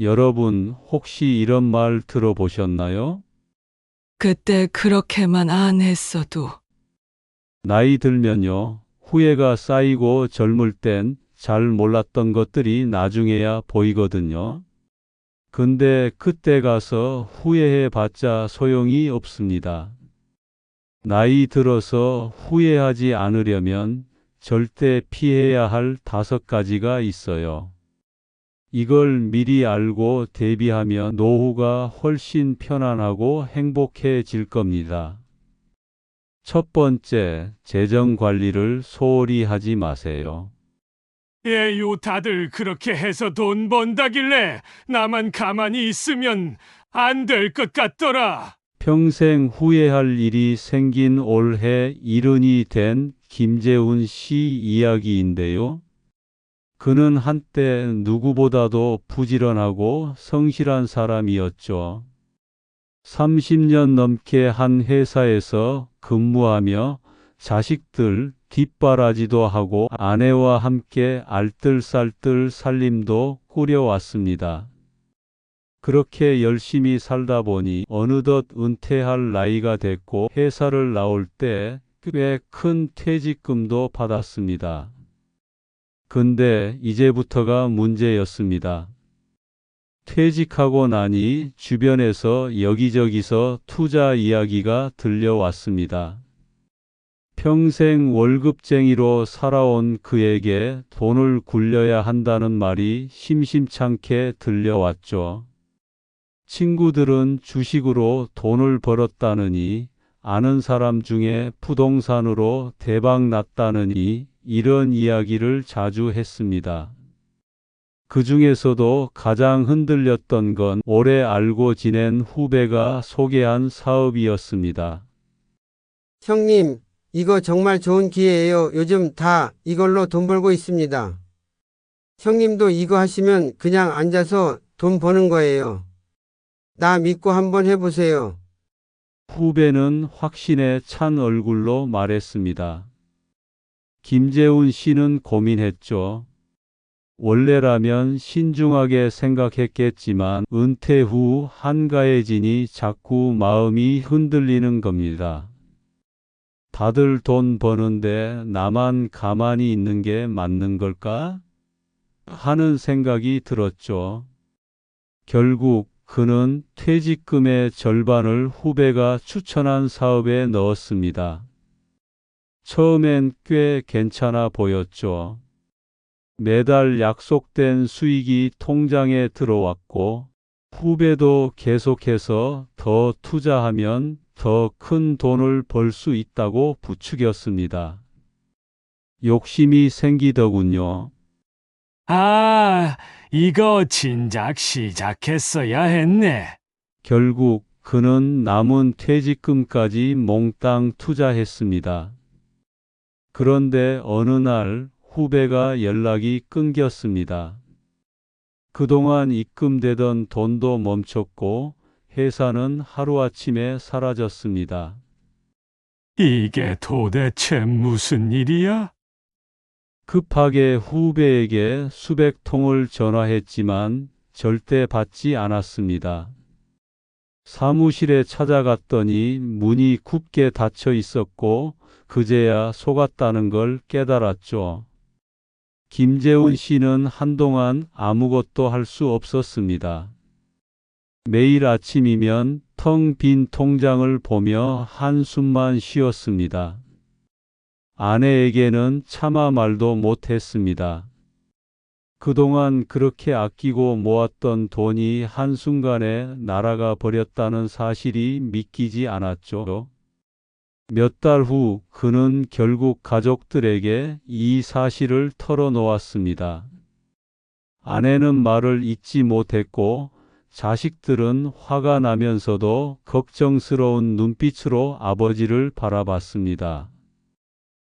여러분 혹시 이런 말 들어보셨나요? 그때 그렇게만 안 했어도 나이 들면요, 후회가 쌓이고 젊을 땐 잘 몰랐던 것들이 나중에야 보이거든요. 근데 그때 가서 후회해 봤자 소용이 없습니다. 나이 들어서 후회하지 않으려면 절대 피해야 할 다섯 가지가 있어요. 이걸 미리 알고 대비하면 노후가 훨씬 편안하고 행복해질 겁니다. 첫 번째, 재정 관리를 소홀히 하지 마세요. 에요, 다들 그렇게 해서 돈 번다길래 나만 가만히 있으면 안 될 것 같더라. 평생 후회할 일이 생긴 올해 일흔이 된 김재훈 씨 이야기인데요. 그는 한때 누구보다도 부지런하고 성실한 사람이었죠. 30년 넘게 한 회사에서 근무하며 자식들 뒷바라지도 하고 아내와 함께 알뜰살뜰 살림도 꾸려왔습니다. 그렇게 열심히 살다 보니 어느덧 은퇴할 나이가 됐고 회사를 나올 때 꽤 큰 퇴직금도 받았습니다. 근데 이제부터가 문제였습니다. 퇴직하고 나니 주변에서 여기저기서 투자 이야기가 들려왔습니다. 평생 월급쟁이로 살아온 그에게 돈을 굴려야 한다는 말이 심심찮게 들려왔죠. 친구들은 주식으로 돈을 벌었다느니 아는 사람 중에 부동산으로 대박 났다느니 이런 이야기를 자주 했습니다. 그 중에서도 가장 흔들렸던 건 오래 알고 지낸 후배가 소개한 사업이었습니다. 형님, 이거 정말 좋은 기회예요. 요즘 다 이걸로 돈 벌고 있습니다. 형님도 이거 하시면 그냥 앉아서 돈 버는 거예요. 나 믿고 한번 해보세요. 후배는 확신에 찬 얼굴로 말했습니다. 김재훈 씨는 고민했죠. 원래라면 신중하게 생각했겠지만 은퇴 후 한가해지니 자꾸 마음이 흔들리는 겁니다. 다들 돈 버는데 나만 가만히 있는 게 맞는 걸까? 하는 생각이 들었죠. 결국 그는 퇴직금의 절반을 후배가 추천한 사업에 넣었습니다. 처음엔 꽤 괜찮아 보였죠. 매달 약속된 수익이 통장에 들어왔고, 후배도 계속해서 더 투자하면 더 큰 돈을 벌 수 있다고 부추겼습니다. 욕심이 생기더군요. 아, 이거 진작 시작했어야 했네. 결국 그는 남은 퇴직금까지 몽땅 투자했습니다. 그런데 어느 날 후배가 연락이 끊겼습니다. 그동안 입금되던 돈도 멈췄고 회사는 하루아침에 사라졌습니다. 이게 도대체 무슨 일이야? 급하게 후배에게 수백 통을 전화했지만 절대 받지 않았습니다. 사무실에 찾아갔더니 문이 굳게 닫혀 있었고 그제야 속았다는 걸 깨달았죠. 김재훈 씨는 한동안 아무것도 할 수 없었습니다. 매일 아침이면 텅 빈 통장을 보며 한숨만 쉬었습니다. 아내에게는 차마 말도 못했습니다. 그동안 그렇게 아끼고 모았던 돈이 한순간에 날아가 버렸다는 사실이 믿기지 않았죠. 몇 달 후 그는 결국 가족들에게 이 사실을 털어놓았습니다. 아내는 말을 잊지 못했고 자식들은 화가 나면서도 걱정스러운 눈빛으로 아버지를 바라봤습니다.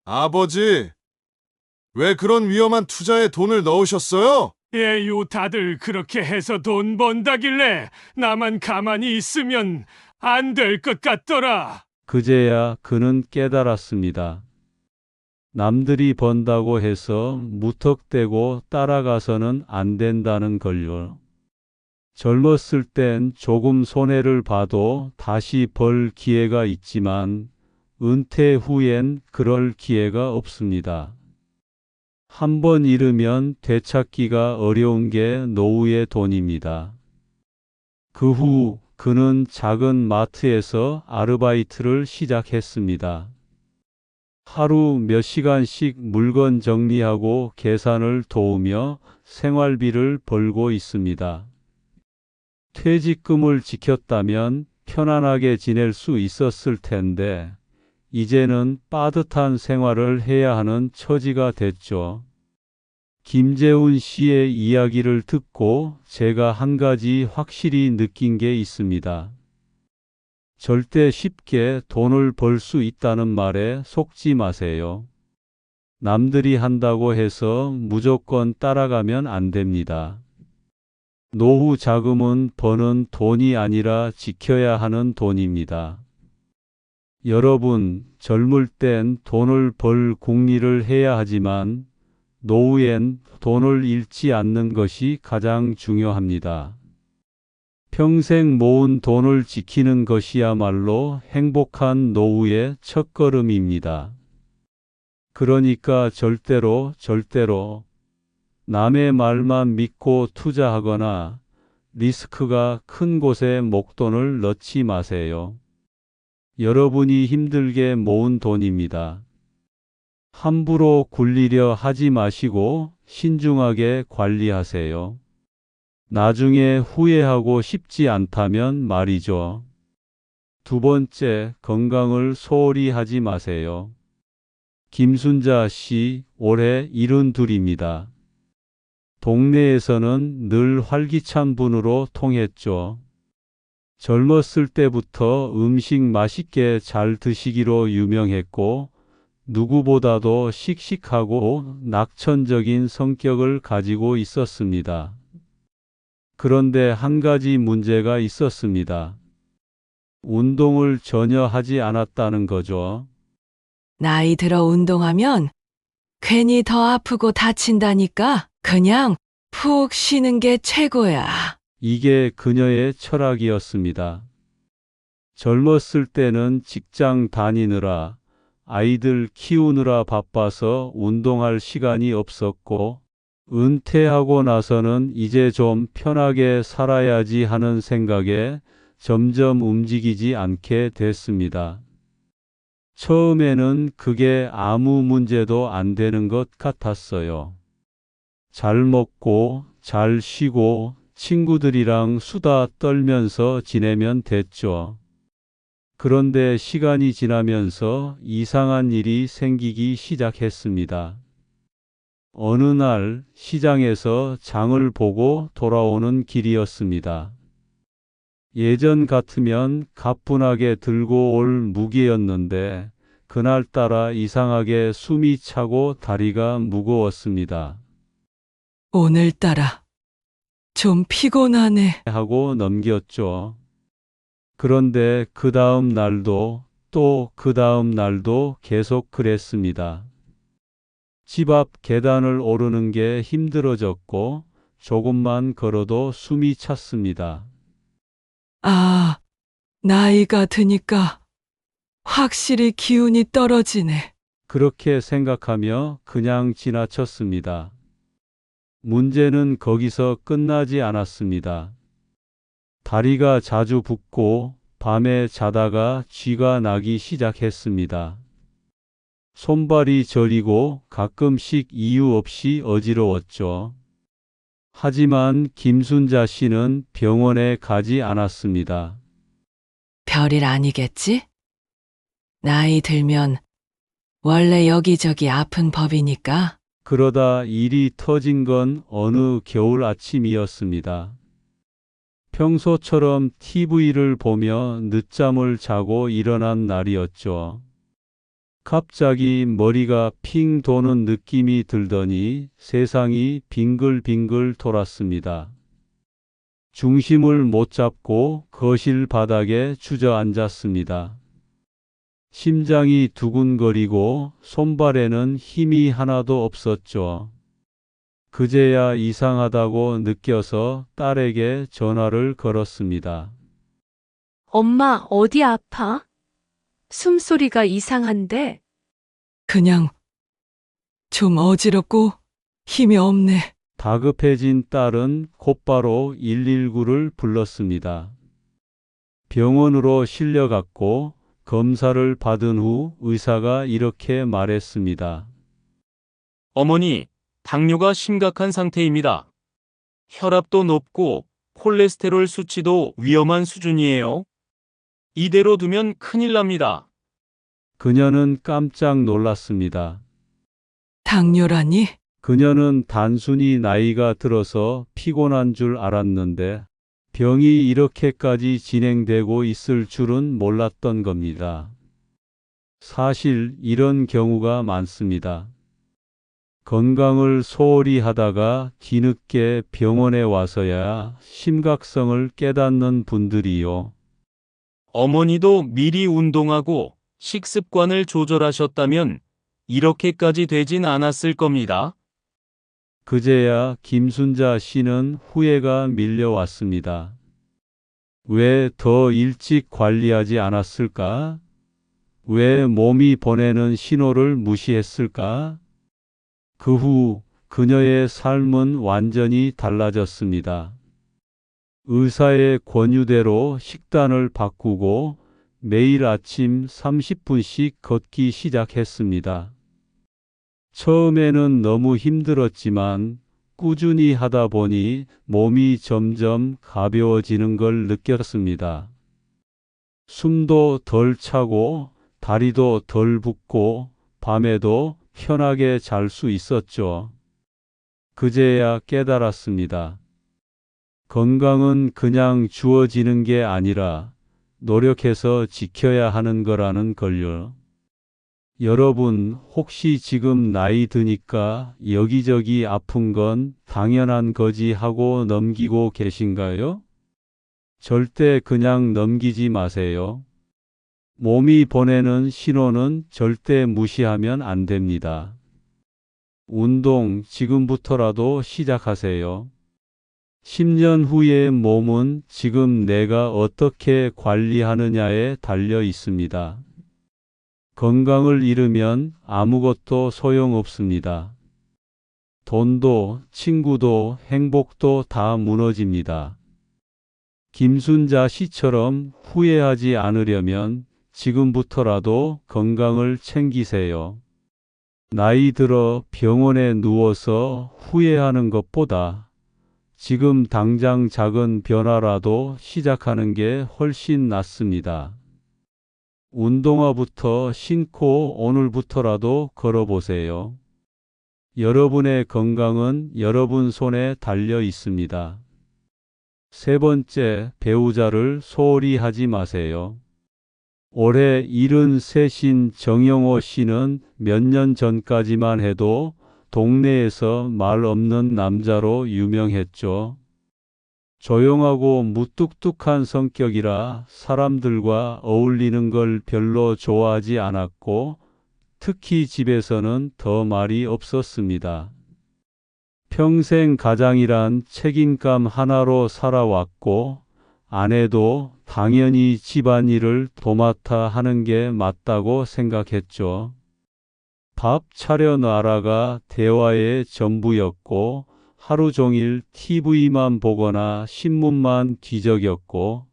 아버지, 왜 그런 위험한 투자에 돈을 넣으셨어요? 에요, 다들 그렇게 해서 돈 번다길래 나만 가만히 있으면 안 될 것 같더라. 그제야 그는 깨달았습니다. 남들이 번다고 해서 무턱대고 따라가서는 안 된다는 걸요. 젊었을 땐 조금 손해를 봐도 다시 벌 기회가 있지만 은퇴 후엔 그럴 기회가 없습니다. 한 번 잃으면 되찾기가 어려운 게 노후의 돈입니다. 그 후 그는 작은 마트에서 아르바이트를 시작했습니다. 하루 몇 시간씩 물건 정리하고 계산을 도우며 생활비를 벌고 있습니다. 퇴직금을 지켰다면 편안하게 지낼 수 있었을 텐데, 이제는 빠듯한 생활을 해야 하는 처지가 됐죠. 김재훈 씨의 이야기를 듣고 제가 한 가지 확실히 느낀 게 있습니다. 절대 쉽게 돈을 벌 수 있다는 말에 속지 마세요. 남들이 한다고 해서 무조건 따라가면 안 됩니다. 노후 자금은 버는 돈이 아니라 지켜야 하는 돈입니다. 여러분, 젊을 땐 돈을 벌 궁리를 해야 하지만 노후엔 돈을 잃지 않는 것이 가장 중요합니다. 평생 모은 돈을 지키는 것이야말로 행복한 노후의 첫걸음입니다. 그러니까 절대로 절대로 남의 말만 믿고 투자하거나 리스크가 큰 곳에 목돈을 넣지 마세요. 여러분이 힘들게 모은 돈입니다. 함부로 굴리려 하지 마시고 신중하게 관리하세요. 나중에 후회하고 싶지 않다면 말이죠. 두 번째, 건강을 소홀히 하지 마세요. 김순자 씨, 올해 72입니다. 동네에서는 늘 활기찬 분으로 통했죠. 젊었을 때부터 음식 맛있게 잘 드시기로 유명했고, 누구보다도 씩씩하고 낙천적인 성격을 가지고 있었습니다. 그런데 한 가지 문제가 있었습니다. 운동을 전혀 하지 않았다는 거죠. 나이 들어 운동하면 괜히 더 아프고 다친다니까 그냥 푹 쉬는 게 최고야. 이게 그녀의 철학이었습니다. 젊었을 때는 직장 다니느라 아이들 키우느라 바빠서 운동할 시간이 없었고, 은퇴하고 나서는 이제 좀 편하게 살아야지 하는 생각에 점점 움직이지 않게 됐습니다. 처음에는 그게 아무 문제도 안 되는 것 같았어요. 잘 먹고, 잘 쉬고, 친구들이랑 수다 떨면서 지내면 됐죠. 그런데 시간이 지나면서 이상한 일이 생기기 시작했습니다. 어느 날 시장에서 장을 보고 돌아오는 길이었습니다. 예전 같으면 가뿐하게 들고 올 무게였는데 그날따라 이상하게 숨이 차고 다리가 무거웠습니다. 오늘따라 좀 피곤하네. 하고 넘겼죠. 그런데 그 다음 날도 또 그 다음 날도 계속 그랬습니다. 집 앞 계단을 오르는 게 힘들어졌고 조금만 걸어도 숨이 찼습니다. 아, 나이가 드니까 확실히 기운이 떨어지네. 그렇게 생각하며 그냥 지나쳤습니다. 문제는 거기서 끝나지 않았습니다. 다리가 자주 붓고 밤에 자다가 쥐가 나기 시작했습니다. 손발이 저리고 가끔씩 이유 없이 어지러웠죠. 하지만 김순자 씨는 병원에 가지 않았습니다. 별일 아니겠지? 나이 들면 원래 여기저기 아픈 법이니까. 그러다 일이 터진 건 어느 겨울 아침이었습니다. 평소처럼 TV를 보며 늦잠을 자고 일어난 날이었죠. 갑자기 머리가 핑 도는 느낌이 들더니 세상이 빙글빙글 돌았습니다. 중심을 못 잡고 거실 바닥에 주저앉았습니다. 심장이 두근거리고 손발에는 힘이 하나도 없었죠. 그제야 이상하다고 느껴서 딸에게 전화를 걸었습니다. 엄마, 어디 아파? 숨소리가 이상한데? 그냥 좀 어지럽고 힘이 없네. 다급해진 딸은 곧바로 119를 불렀습니다. 병원으로 실려갔고 검사를 받은 후 의사가 이렇게 말했습니다. 어머니, 당뇨가 심각한 상태입니다. 혈압도 높고 콜레스테롤 수치도 위험한 수준이에요. 이대로 두면 큰일 납니다. 그녀는 깜짝 놀랐습니다. 당뇨라니? 그녀는 단순히 나이가 들어서 피곤한 줄 알았는데 병이 이렇게까지 진행되고 있을 줄은 몰랐던 겁니다. 사실 이런 경우가 많습니다. 건강을 소홀히 하다가 뒤늦게 병원에 와서야 심각성을 깨닫는 분들이요. 어머니도 미리 운동하고 식습관을 조절하셨다면 이렇게까지 되진 않았을 겁니다. 그제야 김순자 씨는 후회가 밀려왔습니다. 왜 더 일찍 관리하지 않았을까? 왜 몸이 보내는 신호를 무시했을까? 그 후 그녀의 삶은 완전히 달라졌습니다. 의사의 권유대로 식단을 바꾸고 매일 아침 30분씩 걷기 시작했습니다. 처음에는 너무 힘들었지만 꾸준히 하다 보니 몸이 점점 가벼워지는 걸 느꼈습니다. 숨도 덜 차고 다리도 덜 붓고 밤에도 편하게 잘 수 있었죠. 그제야 깨달았습니다. 건강은 그냥 주어지는 게 아니라 노력해서 지켜야 하는 거라는 걸요. 여러분, 혹시 지금 나이 드니까 여기저기 아픈 건 당연한 거지 하고 넘기고 계신가요? 절대 그냥 넘기지 마세요. 몸이 보내는 신호는 절대 무시하면 안 됩니다. 운동 지금부터라도 시작하세요. 10년 후의 몸은 지금 내가 어떻게 관리하느냐에 달려 있습니다. 건강을 잃으면 아무것도 소용없습니다. 돈도, 친구도, 행복도 다 무너집니다. 김순자 씨처럼 후회하지 않으려면 지금부터라도 건강을 챙기세요. 나이 들어 병원에 누워서 후회하는 것보다 지금 당장 작은 변화라도 시작하는 게 훨씬 낫습니다. 운동화부터 신고 오늘부터라도 걸어보세요. 여러분의 건강은 여러분 손에 달려 있습니다. 세 번째, 배우자를 소홀히 하지 마세요. 올해 73신 정영호 씨는 몇 년 전까지만 해도 동네에서 말 없는 남자로 유명했죠. 조용하고 무뚝뚝한 성격이라 사람들과 어울리는 걸 별로 좋아하지 않았고, 특히 집에서는 더 말이 없었습니다. 평생 가장이란 책임감 하나로 살아왔고, 아내도 당연히 집안일을 도맡아 하는 게 맞다고 생각했죠. 밥 차려놔라가 대화의 전부였고, 하루 종일 TV만 보거나 신문만 뒤적였고,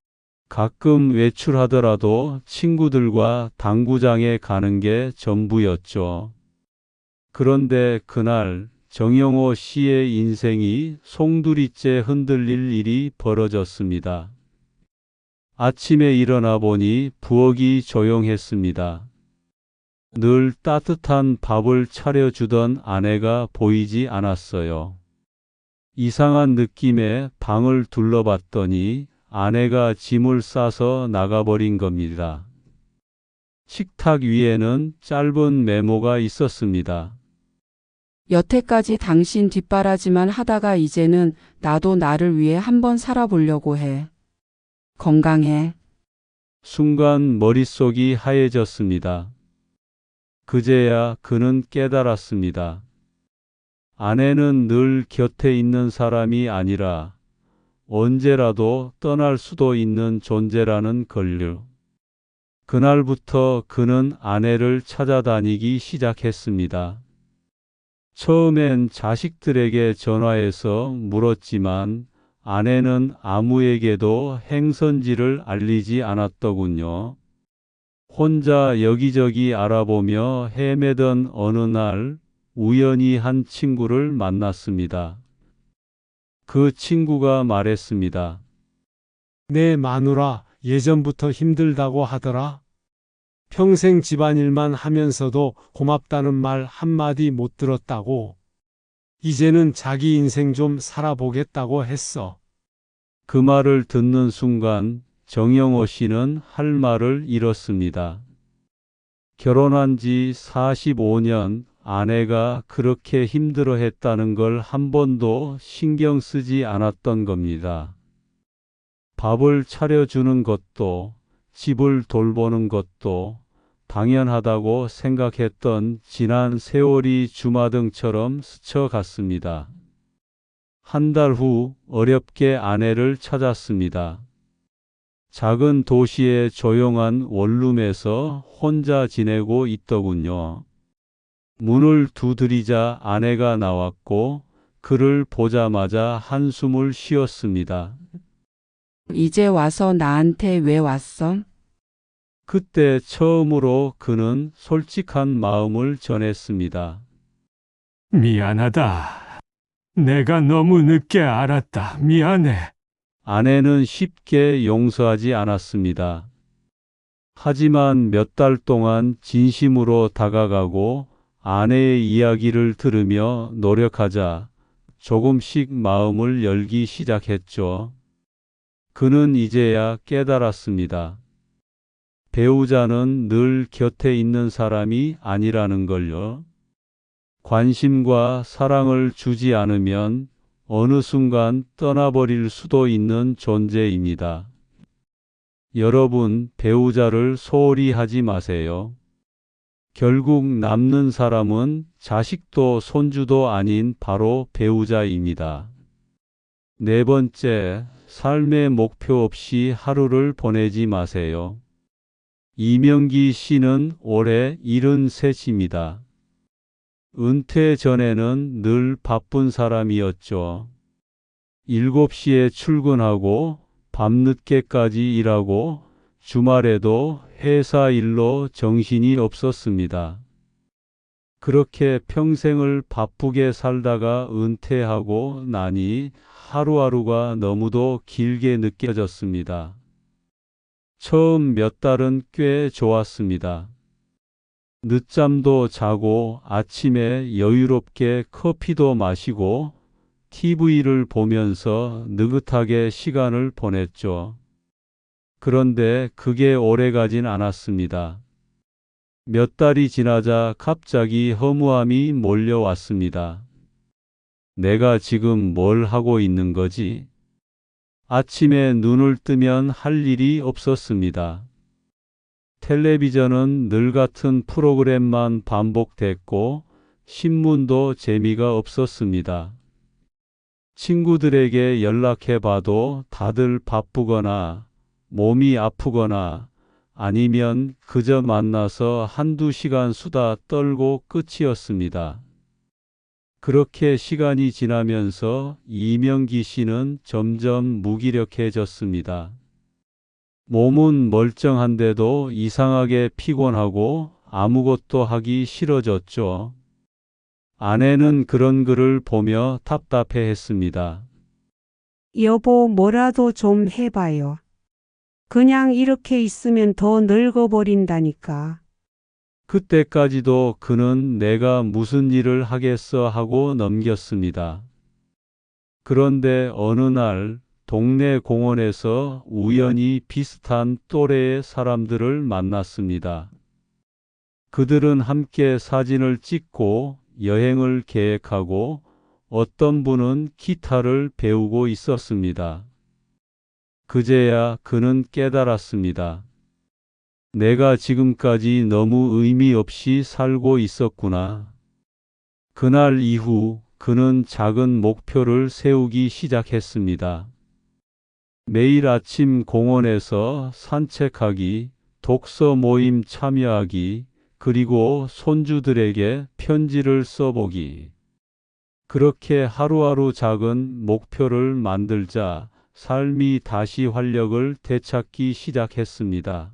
가끔 외출하더라도 친구들과 당구장에 가는 게 전부였죠. 그런데 그날 정영호 씨의 인생이 송두리째 흔들릴 일이 벌어졌습니다. 아침에 일어나 보니 부엌이 조용했습니다. 늘 따뜻한 밥을 차려주던 아내가 보이지 않았어요. 이상한 느낌에 방을 둘러봤더니 아내가 짐을 싸서 나가버린 겁니다. 식탁 위에는 짧은 메모가 있었습니다. 여태까지 당신 뒷바라지만 하다가 이제는 나도 나를 위해 한번 살아보려고 해. 건강해. 순간 머릿속이 하얘졌습니다. 그제야 그는 깨달았습니다. 아내는 늘 곁에 있는 사람이 아니라 언제라도 떠날 수도 있는 존재라는 걸요. 그날부터 그는 아내를 찾아다니기 시작했습니다. 처음엔 자식들에게 전화해서 물었지만 아내는 아무에게도 행선지를 알리지 않았더군요. 혼자 여기저기 알아보며 헤매던 어느 날 우연히 한 친구를 만났습니다. 그 친구가 말했습니다. 내 마누라 예전부터 힘들다고 하더라. 평생 집안일만 하면서도 고맙다는 말 한마디 못 들었다고. 이제는 자기 인생 좀 살아보겠다고 했어. 그 말을 듣는 순간 정영호 씨는 할 말을 잃었습니다. 결혼한 지 45년 아내가 그렇게 힘들어 했다는 걸 한 번도 신경 쓰지 않았던 겁니다. 밥을 차려주는 것도 집을 돌보는 것도 당연하다고 생각했던 지난 세월이 주마등처럼 스쳐갔습니다. 한 달 후 어렵게 아내를 찾았습니다. 작은 도시의 조용한 원룸에서 혼자 지내고 있더군요. 문을 두드리자 아내가 나왔고 그를 보자마자 한숨을 쉬었습니다. 이제 와서 나한테 왜 왔어? 그때 처음으로 그는 솔직한 마음을 전했습니다. 미안하다. 내가 너무 늦게 알았다. 미안해. 아내는 쉽게 용서하지 않았습니다. 하지만 몇 달 동안 진심으로 다가가고 아내의 이야기를 들으며 노력하자 조금씩 마음을 열기 시작했죠. 그는 이제야 깨달았습니다. 배우자는 늘 곁에 있는 사람이 아니라는 걸요. 관심과 사랑을 주지 않으면 어느 순간 떠나버릴 수도 있는 존재입니다. 여러분, 배우자를 소홀히 하지 마세요. 결국 남는 사람은 자식도 손주도 아닌 바로 배우자입니다. 네 번째, 삶의 목표 없이 하루를 보내지 마세요. 이명기 씨는 올해 73입니다. 은퇴 전에는 늘 바쁜 사람이었죠. 7시에 출근하고 밤늦게까지 일하고 주말에도 회사 일로 정신이 없었습니다. 그렇게 평생을 바쁘게 살다가 은퇴하고 나니 하루하루가 너무도 길게 느껴졌습니다. 처음 몇 달은 꽤 좋았습니다. 늦잠도 자고 아침에 여유롭게 커피도 마시고 TV를 보면서 느긋하게 시간을 보냈죠. 그런데 그게 오래 가진 않았습니다. 몇 달이 지나자 갑자기 허무함이 몰려왔습니다. 내가 지금 뭘 하고 있는 거지? 아침에 눈을 뜨면 할 일이 없었습니다. 텔레비전은 늘 같은 프로그램만 반복됐고 신문도 재미가 없었습니다. 친구들에게 연락해 봐도 다들 바쁘거나 몸이 아프거나 아니면 그저 만나서 한두 시간 수다 떨고 끝이었습니다. 그렇게 시간이 지나면서 이명기 씨는 점점 무기력해졌습니다. 몸은 멀쩡한데도 이상하게 피곤하고 아무것도 하기 싫어졌죠. 아내는 그런 글을 보며 답답해 했습니다. 여보, 뭐라도 좀 해봐요. 그냥 이렇게 있으면 더 늙어버린다니까. 그때까지도 그는 내가 무슨 일을 하겠어 하고 넘겼습니다. 그런데 어느 날 동네 공원에서 우연히 비슷한 또래의 사람들을 만났습니다. 그들은 함께 사진을 찍고 여행을 계획하고 어떤 분은 기타를 배우고 있었습니다. 그제야 그는 깨달았습니다. 내가 지금까지 너무 의미 없이 살고 있었구나. 그날 이후 그는 작은 목표를 세우기 시작했습니다. 매일 아침 공원에서 산책하기, 독서 모임 참여하기, 그리고 손주들에게 편지를 써보기. 그렇게 하루하루 작은 목표를 만들자 삶이 다시 활력을 되찾기 시작했습니다.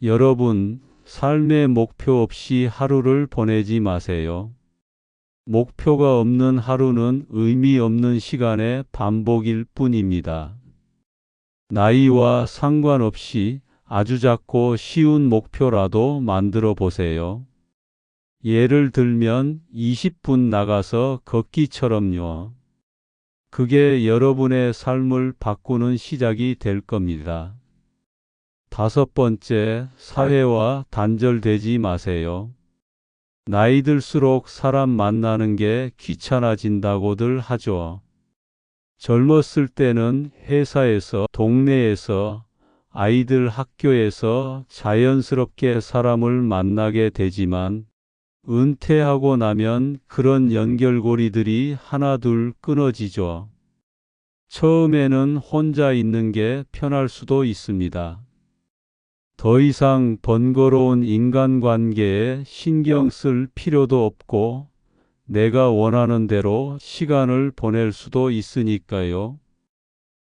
여러분, 삶의 목표 없이 하루를 보내지 마세요. 목표가 없는 하루는 의미 없는 시간의 반복일 뿐입니다. 나이와 상관없이 아주 작고 쉬운 목표라도 만들어 보세요. 예를 들면 20분 나가서 걷기처럼요. 그게 여러분의 삶을 바꾸는 시작이 될 겁니다. 다섯 번째, 사회와 단절되지 마세요. 나이 들수록 사람 만나는 게 귀찮아진다고들 하죠. 젊었을 때는 회사에서, 동네에서, 아이들 학교에서 자연스럽게 사람을 만나게 되지만 은퇴하고 나면 그런 연결고리들이 하나둘 끊어지죠. 처음에는 혼자 있는 게 편할 수도 있습니다. 더 이상 번거로운 인간관계에 신경 쓸 필요도 없고 내가 원하는 대로 시간을 보낼 수도 있으니까요.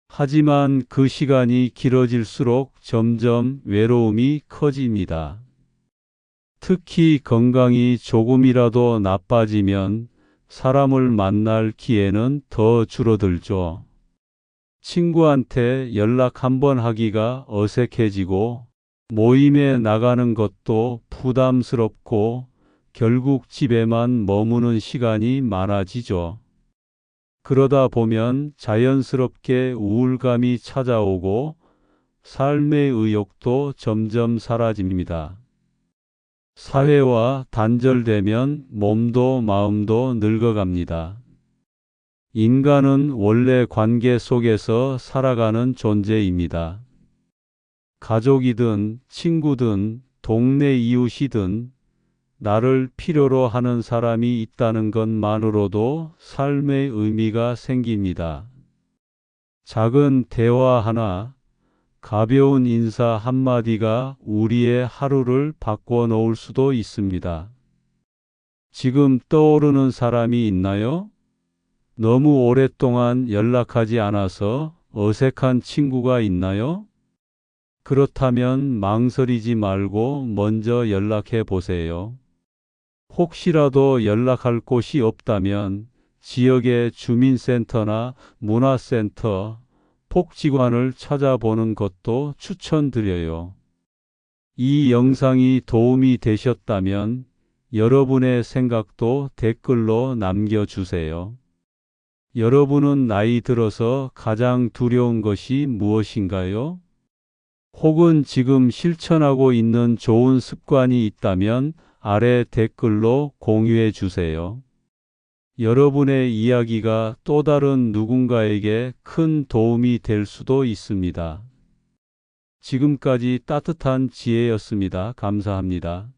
하지만 그 시간이 길어질수록 점점 외로움이 커집니다. 특히 건강이 조금이라도 나빠지면 사람을 만날 기회는 더 줄어들죠. 친구한테 연락 한번 하기가 어색해지고 모임에 나가는 것도 부담스럽고 결국 집에만 머무는 시간이 많아지죠. 그러다 보면 자연스럽게 우울감이 찾아오고 삶의 의욕도 점점 사라집니다. 사회와 단절되면 몸도 마음도 늙어갑니다. 인간은 원래 관계 속에서 살아가는 존재입니다. 가족이든 친구든 동네 이웃이든 나를 필요로 하는 사람이 있다는 것만으로도 삶의 의미가 생깁니다. 작은 대화 하나, 가벼운 인사 한마디가 우리의 하루를 바꿔 놓을 수도 있습니다. 지금 떠오르는 사람이 있나요? 너무 오랫동안 연락하지 않아서 어색한 친구가 있나요? 그렇다면 망설이지 말고 먼저 연락해 보세요. 혹시라도 연락할 곳이 없다면 지역의 주민센터나 문화센터, 복지관을 찾아보는 것도 추천드려요. 이 영상이 도움이 되셨다면 여러분의 생각도 댓글로 남겨주세요. 여러분은 나이 들어서 가장 두려운 것이 무엇인가요? 혹은 지금 실천하고 있는 좋은 습관이 있다면 아래 댓글로 공유해 주세요. 여러분의 이야기가 또 다른 누군가에게 큰 도움이 될 수도 있습니다. 지금까지 따뜻한 지혜였습니다. 감사합니다.